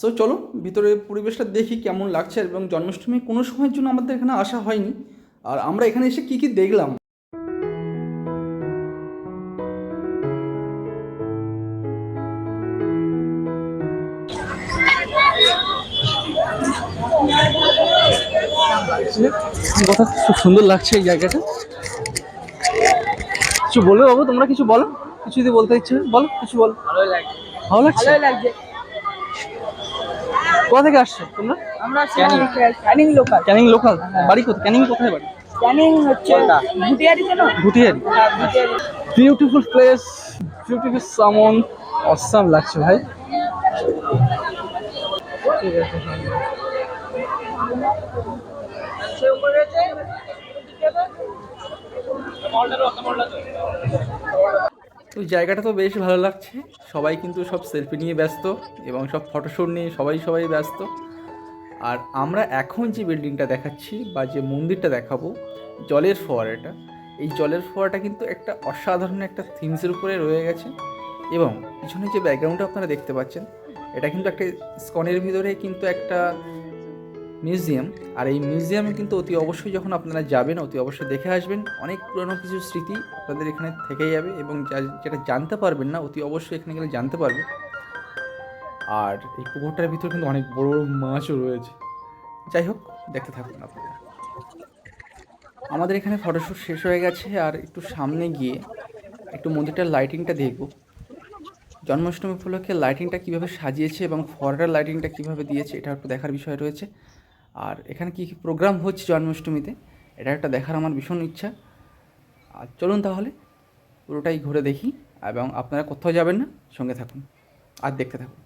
So চলো ভিতরে পরিবেশটা দেখি কেমন লাগছে এবং জন্মাষ্টমী কোনো সময়ের জন্য আমাদের এখানে আসা হয়নি। আর আমরা এখানে এসে কী কী দেখলাম? কথা খুব সুন্দর লাগছে এই জায়গাটা। কিছু বলবে বাবু? তোমরা কিছু বলো? কিছু যদি বলতে ইচ্ছে বলো কিছু বলো। ভালোই লাগছে। ভালো লাগছে। কোথা থেকে আসছো তোমরা? আমরা ক্যানিং ক্যানিং লোকাল ক্যানিং লোকাল বাড়ি কোথায়? ক্যানিং কোথায় বাড়ি? ক্যানিং হচ্ছে ভুটিয়ারি তো না ভুটিয়ারি। হ্যাঁ ভুটিয়ারি। বিউটিফুল প্লেস বিউটিফুল সামন অসাম লাগছে ভাই। ঠিক আছে। তো জায়গাটা তো বেশ ভালো লাগছে। সবাই কিন্তু সব সেলফি নিয়ে ব্যস্ত এবং সব ফটোশ্যুট নিয়ে সবাই সবাই ব্যস্ত। আর আমরা এখন যে বিল্ডিংটা দেখাচ্ছি বা যে মন্দিরটা দেখাবো, জলের ফোয়ারাটা এই জলের ফোয়ারাটা কিন্তু একটা অসাধারণ একটা থিমসের উপরে রয়ে গেছে এবং পিছনে যে ব্যাকগ্রাউন্ডটা আপনারা দেখতে পাচ্ছেন, এটা কিন্তু একটা স্কনের ভিতরে কিন্তু একটা মিউজিয়াম। আর এই মিউজিয়ামে কিন্তু অতি অবশ্যই যখন আপনারা যাবেন, অতি অবশ্যই দেখে আসবেন। অনেক পুরনো কিছু স্মৃতি আপনাদের এখানে থেকে যাবে এবং যেটা জানতে পারবেন না, অতি অবশ্যই এখানে গেলে জানতে পারবেন। আর এই পুকুরটার ভিতরে কিন্তু অনেক বড় বড় মাছও রয়েছে। যাই হোক, দেখতে থাকুন আপনারা। আমাদের এখানে ফটোশ্যুট শেষ হয়ে গেছে, আর একটু সামনে গিয়ে একটু মন্দিরটার লাইটিংটা দেখব। জন্মাষ্টমী উপলক্ষে লাইটিংটা কীভাবে সাজিয়েছে এবং ফরার লাইটিংটা কীভাবে দিয়েছে, এটা একটু দেখার বিষয় রয়েছে। আর এখানে কী কী প্রোগ্রাম হচ্ছে জন্মাষ্টমীতে এটা একটা দেখার আমার ভীষণ ইচ্ছা আর চলুন তাহলে পুরোটাই ঘুরে দেখি এবং আপনারা কোথাও যাবেন না সঙ্গে থাকুন আর দেখতে থাকুন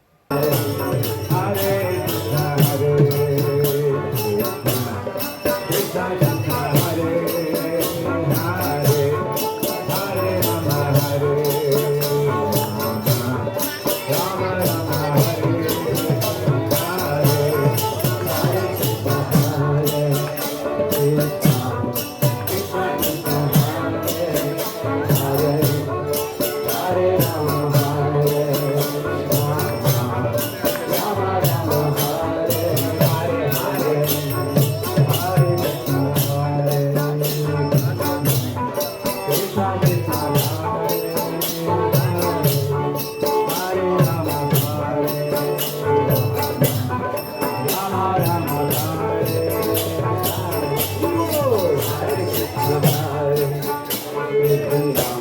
Hare Krishna.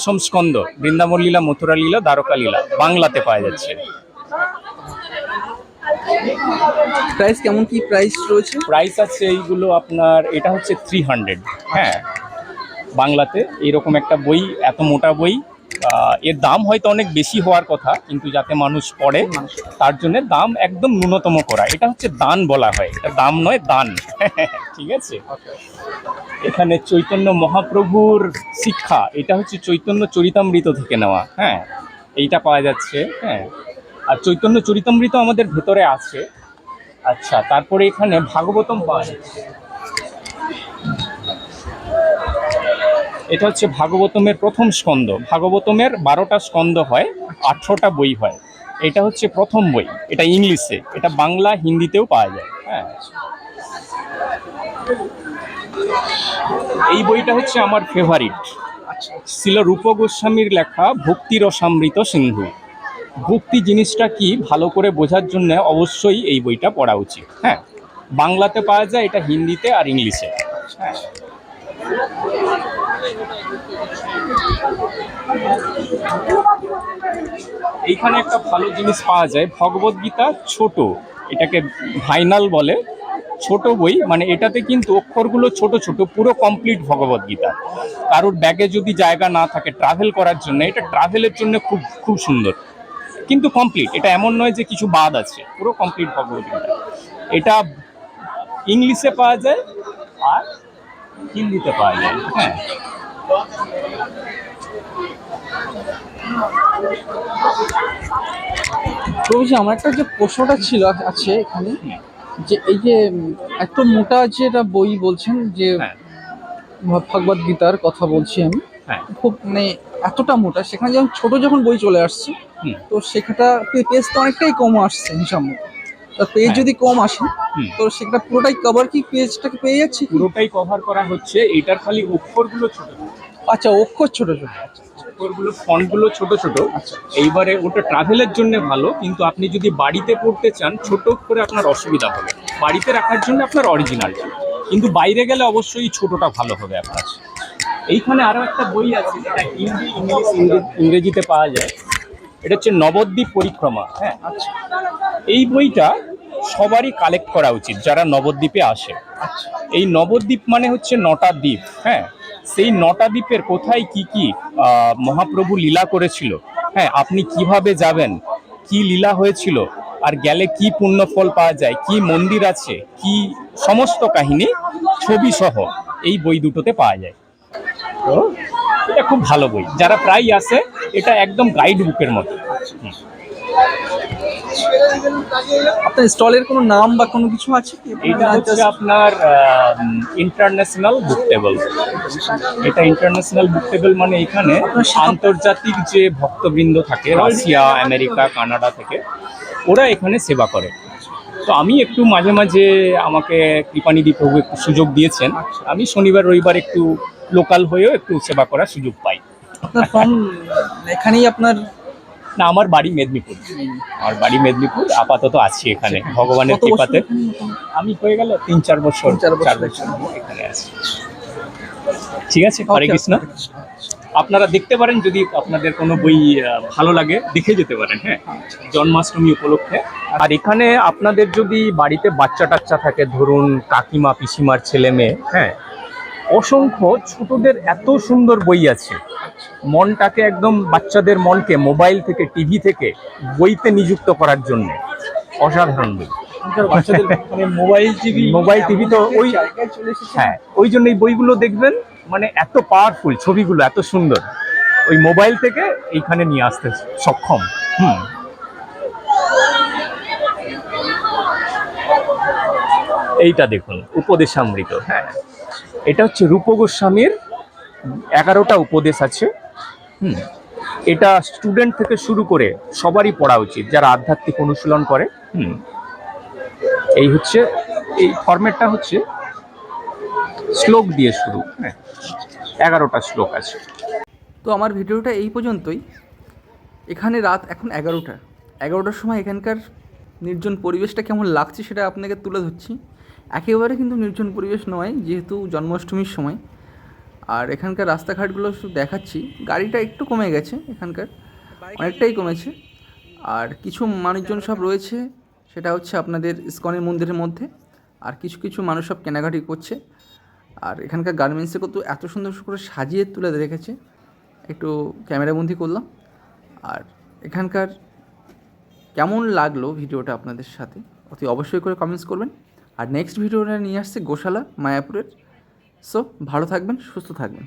দশম স্কন্দ বৃন্দাবন লীলা মথুরা লীলা দ্বারকা লীলা বাংলাতে পাওয়া যাচ্ছে। প্রাইস কেমন কি প্রাইস রয়েছে? প্রাইস আছে এইগুলো আপনার এটা হচ্ছে থ্রি হান্ড্রেড হ্যাঁ বাংলাতে এরকম একটা বই এত মোটা বই এর দাম হয়তো অনেক বেশি হওয়ার কথা কিন্তু যাতে মানুষ পড়ে তার জন্য দাম একদম ন্যূনতম করা। এটা হচ্ছে দান বলা হয়। এটা দাম নয় দান। ঠিক আছে? এখানে চৈতন্য মহাপ্রভুর শিক্ষা এটা হচ্ছে চৈতন্য চরিতামৃত থেকে নেওয়া। হ্যাঁ এইটা পাওয়া যাচ্ছে হ্যাঁ। আর চৈতন্য চরিতামৃত আমাদের ভেতরে আছে। আচ্ছা তারপরে এখানে ভাগবতম পাওয়া যাচ্ছে এটা হচ্ছে ভাগবতমের প্রথম স্কন্দ। ভাগবতমের বারোটা স্কন্দ হয় আঠেরোটা বই হয়। এটা হচ্ছে প্রথম বই এটা ইংলিশে এটা বাংলা হিন্দিতেও পাওয়া যায়। হ্যাঁ। এই বইটা হচ্ছে আমার ফেভারিট ছিল রূপ গোস্বামীর লেখা ভক্তি রসামৃত সিন্ধু। ভক্তি জিনিসটা কি ভালো করে বোঝার জন্য অবশ্যই এই বইটা পড়া উচিত। হ্যাঁ। বাংলাতে পাওয়া যায় এটা হিন্দিতে আর ইংলিশে। হ্যাঁ এইখানে একটা ভালো জিনিস পাওয়া যায়, ভগবত গীতা ছোট, এটাকে ভাইনাল বলে, ছোট বই মানে এটাতে কিন্তু অক্ষরগুলো ছোট ছোট, পুরো কমপ্লিট ভগবত গীতা। কারোর ব্যাগে যদি জায়গা না থাকে ট্রাভেল করার জন্য, এটা ট্রাভেলের জন্য খুব খুব সুন্দর। কিন্তু কমপ্লিট এটা এমন নয় যে কিছু বাদ আছে, পুরো কমপ্লিট ভগবত গীতা। এটা ইংলিশে পাওয়া যায় আর হিন্দিতে পাওয়া যায় হ্যাঁ। বলছি আমার একটা যে প্রশ্নটা ছিল আছে এখানে যে এই যে এত মোটা যে এটা বই বলছেন যে হ্যাঁ ভগবদ গীতার কথা বলছি আমি হ্যাঁ খুব মানে এতটা মোটা সেখানে যখন ছোট যখন বই চলে আসছে। তো সেখানটা পেজ তো অনেকটাই কম আসছে হিসাব মতো তো পেজ হ্যাঁ। যদি কম আসে। তো সেটা পুরোটাই কভার কি পেজটাকে পেয়ে যাচ্ছে পুরোটাই কভার করা হচ্ছে এটার খালি অক্ষরগুলো ছোট আচ্ছা অক্ষর ছোট ছোট। অক্ষরগুলো ফন্টগুলো ছোট ছোট। আচ্ছা। এইবারে ওটা ট্রাভেলের জন্য ভালো কিন্তু আপনি যদি বাড়িতে পড়তে চান ছোট করে আপনার অসুবিধা হবে। বাড়িতে রাখার জন্য আপনার অরিজিনাল কিন্তু বাইরে গেলে অবশ্যই ছোটটা ভালো হবে আপনার। এইখানে আরও একটা বই আছে যেটা হিন্দি ইংলিশ ইংরে- ইংরেজিতে পাওয়া যায়। এটা হচ্ছে নবদ্বীপ পরিক্রমা হ্যাঁ। আচ্ছা। এই বইটা সবারই কালেক্ট করা উচিত, যারা নবদ্বীপে আসে। এই নবদ্বীপ মানে হচ্ছে নটা দ্বীপ হ্যাঁ? সেই নটা দ্বীপের কোথায় কি কি মহাপ্রভু লীলা করেছিল হ্যাঁ? আপনি কীভাবে যাবেন, কি লীলা হয়েছিল, আর গেলে কি পুণ্যফল পাওয়া যায়, কি মন্দির আছে, কি সমস্ত কাহিনী ছবি সহ এই বই দুটোতে পাওয়া যায়। তো, এটা খুব ভালো বই। যারা প্রায় আসে, এটা একদম গাইড বুকের মতো। আপনার স্টলের কোনো নাম বা কোনো কিছু আছে কি? এটা হচ্ছে আপনার ইন্টারন্যাশনাল বুক টেবল এটা ইন্টারন্যাশনাল বুক টেবল মানে এখানে আন্তর্জাতিক যে ভক্তবৃন্দ থাকে রাশিয়া আমেরিকা কানাডা থেকে ওরা এখানে সেবা করে। তো আমি একটু মাঝে মাঝে আমাকে কৃপানিধি প্রভু একটু সুযোগ দিয়েছেন। আমি শনিবার রবিবার একটু লোকাল হয়েও একটু সেবা করার সুযোগ পাই। আপনার ফর্ম এখানেই আপনার না আমার বাড়ি মেদিনীপুর। আমার বাড়ি মেদিনীপুর আপাতত আছি এখানে। ভগবানের কৃপাতে। আমি হয়ে গেল তিন চার বছর চার বছর। এখানে আছি। ঠিক আছে হরে কৃষ্ণ। আপনারা দেখতে পারেন যদি আপনাদের কোনো বই ভালো লাগে দেখে যেতে পারেন হ্যাঁ। জন্মাষ্টমী উপলক্ষে। আর এখানে আপনাদের যদি বাড়িতে বাচ্চা টাচ্চা থাকে ধরুন কাকিমা পিসিমার ছেলে মেয়ে হ্যাঁ অসংখ্য ছোটদের এত সুন্দর বই আছে। মনটাকে একদম বাচ্চাদের মনকে মোবাইল থেকে টিভি থেকে বইতে নিযুক্ত করার জন্য। অসাধারণ বই। মানে মোবাইল টিভি মোবাইল টিভি তো ওই হ্যাঁ ওই জন্য এই বইগুলো দেখবেন মানে এত পাওয়ারফুল ছবিগুলো এত সুন্দর। ওই মোবাইল থেকে এইখানে নিয়ে আসতে সক্ষম। হুম। এইটা দেখুন উপদেশামৃত হ্যাঁ। এটা হচ্ছে রূপ গোস্বামীর এগারোটা উপদেশ আছে। হুম। এটা স্টুডেন্ট থেকে শুরু করে সবারই পড়া উচিত, যারা আধ্যাত্মিক অনুশীলন করে। হুম। এই হচ্ছে, এই ফরম্যাটটা হচ্ছে শ্লোক দিয়ে শুরু। হ্যাঁ এগারোটা শ্লোক আছে। তো আমার ভিডিওটা এই পর্যন্তই। এখানে রাত এখন এগারোটা। এগারোটার সময় এখানকার নির্জন পরিবেশটা কেমন লাগছে সেটা আপনাকে তুলে ধরছি। একেবারে কিন্তু নির্জন পরিবেশ নয়, যেহেতু জন্মাষ্টমীর সময়। আর এখানকার রাস্তাঘাটগুলো শুধু দেখাচ্ছি। গাড়িটা একটু কমে গেছে এখানকার, অনেকটাই কমেছে। আর কিছু মানুষজন সব রয়েছে, সেটা হচ্ছে আপনাদের ইস্কনের মন্দিরের মধ্যে। আর কিছু কিছু মানুষ সব কেনাকাটি করছে। আর এখানকার গার্মেন্টসে কত, এত সুন্দর করে সাজিয়ে তুলে রেখেছে। একটু ক্যামেরাবন্দি করলাম। আর এখানকার কেমন লাগল ভিডিওটা আপনাদের সাথে? অতি অবশ্যই করে কমেন্টস করবেন। আর নেক্সট ভিডিওটা নিয়ে আসছে গোশালা মায়াপুরের। সো ভালো থাকবেন সুস্থ থাকবেন।